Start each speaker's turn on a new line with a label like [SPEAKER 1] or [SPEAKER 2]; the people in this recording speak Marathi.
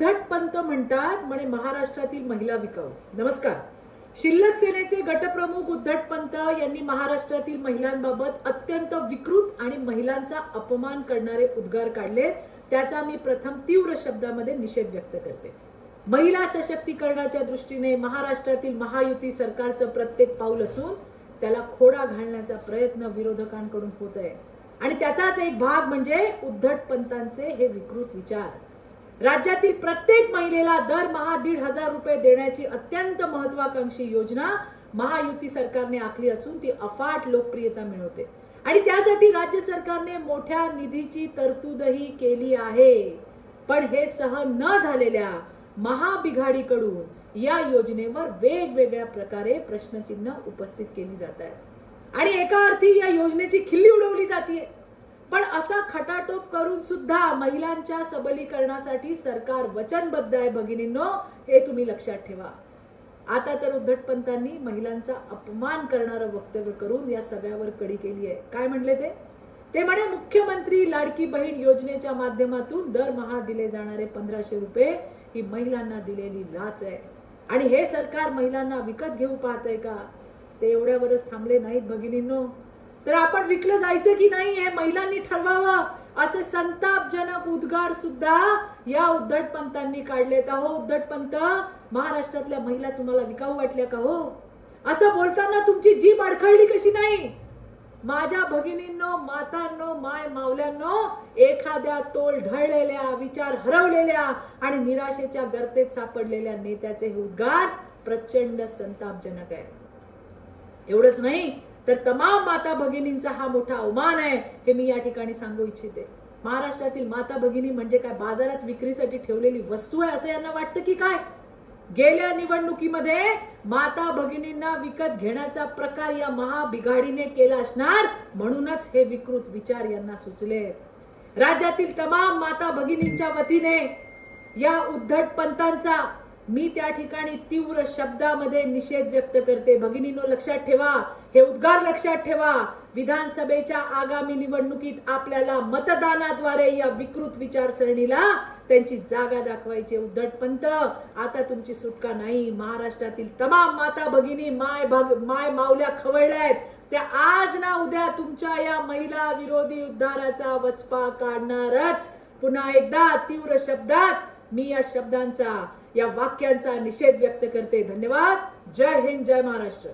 [SPEAKER 1] उद्धटपंत म्हणतात म्हणे महाराष्ट्रातील महिला विकाऊ. नमस्कार. शिल्लक सेनेचे गटप्रमुख उद्धटपंत यांनी महाराष्ट्रातील महिलांबाबत अत्यंत विकृत आणि महिलांचा अपमान करणारे उद्गार काढले त्याचा मी प्रथम तीव्र शब्दामध्ये निषेध व्यक्त करते. महिला सशक्तीकरणाच्या दृष्टीने महाराष्ट्रातील महायुती सरकारचं प्रत्येक पाऊल असून त्याला खोडा घालण्याचा प्रयत्न विरोधकांकडून होत आहे आणि त्याचाच एक भाग म्हणजे उद्धट पंतांचे हे विकृत विचार. राज्यातील प्रत्येक महिलेला दरमहा दीड हजार रुपये देण्याची अत्यंत महत्वाकांक्षी योजना महायुती सरकारने आखली असून ती अफाट लोकप्रियता मिळवते. आणि त्यासाठी राज्य सरकारने मोठ्या निधीची तरतूदही केली आहे. पण हे सहन न झालेल्या महाबिघाडीकडून या योजनेवर वेगवेगळ्या प्रकारे प्रश्नचिन्ह उपस्थित केली जात आहेत. आणि एका अर्थी या योजनेची खिल्ली उडवली जाते पण असा खटाटोप करून सुद्धा महिलांच्या सबलीकरणासाठी सरकार वचनबद्ध आहे भगिनींनो हे तुम्ही लक्षात ठेवा. आता तर उद्धटपंतांनी महिलांचा अपमान करणारं वक्तव्य करून या सगळ्यावर कडी केली आहे. काय म्हणले ते? ते म्हणे मुख्यमंत्री लाडकी बहीण योजनेच्या माध्यमातून दरमहा दिले जाणारे पंधराशे रुपये ही महिलांना दिलेली लाच आहे. आणि हे सरकार महिलांना विकत घेऊ पाहतंय का? ते एवढ्यावरच थांबले नाहीत भगिनींनो. तर आपण विकलं जायचं की नाही हे महिलांनी ठरवावं. असे संतापजनक उद्गार सुद्धा या उद्धटपंतांनी काढलेत अहो. उद्धटपंत महाराष्ट्रातल्या महिला तुम्हाला विकाऊ वाटल्या का हो? असं बोलताना तुमची जीभ अडखळली कशी नाही? माझ्या भगिनींनो मातांनो माय मावल्यांनो एखाद्या तोल ढळलेल्या विचार हरवलेल्या आणि निराशेच्या गर्तेत सापडलेल्या नेत्याचे हे उद्गार प्रचंड संतापजनक आहे एवढंच नाही तर तमाम माता भगिनींचा हा मोठा अवमान आहे हे मी या ठिकाणी सांगू इच्छिते. महाराष्ट्रातील माता भगिनी म्हणजे काय? बाजारात विक्रीसाठी ठेवलेली वस्तू आहे असं यांना वाटतं की काय? गेल्या निवडणुकीमध्ये माता भगिनींना विकत घेण्याचा प्रकार या महाबिघाडीने केला असणार म्हणूनच हे विकृत विचार यांना सुचले. राज्यातील तमाम माता भगिनींच्या वतीने या उद्धट पंतांचा मी त्या ठिकाणी तीव्र शब्दामध्ये निषेध व्यक्त करते. भगिनीनो लक्षात ठेवा हे उद्गार लक्षात ठेवा. विधानसभेच्या आगामी निवडणुकीत आपल्याला मतदानाद्वारे या विकृत विचारसरणीला त्यांची जागा दाखवायची उद्धटपंत आता तुमची सुटका नाही. महाराष्ट्रातील तमाम माता भगिनी माय भग माय माऊल्या खवळल्यात. त्या आज ना उद्या तुमच्या या महिला विरोधी उद्धाराचा वचपा काढणारच. पुन्हा एकदा तीव्र शब्दात मी या शब्दांचा या वाक्यांचा निषेध व्यक्त करते. धन्यवाद. जय हिंद जय महाराष्ट्र.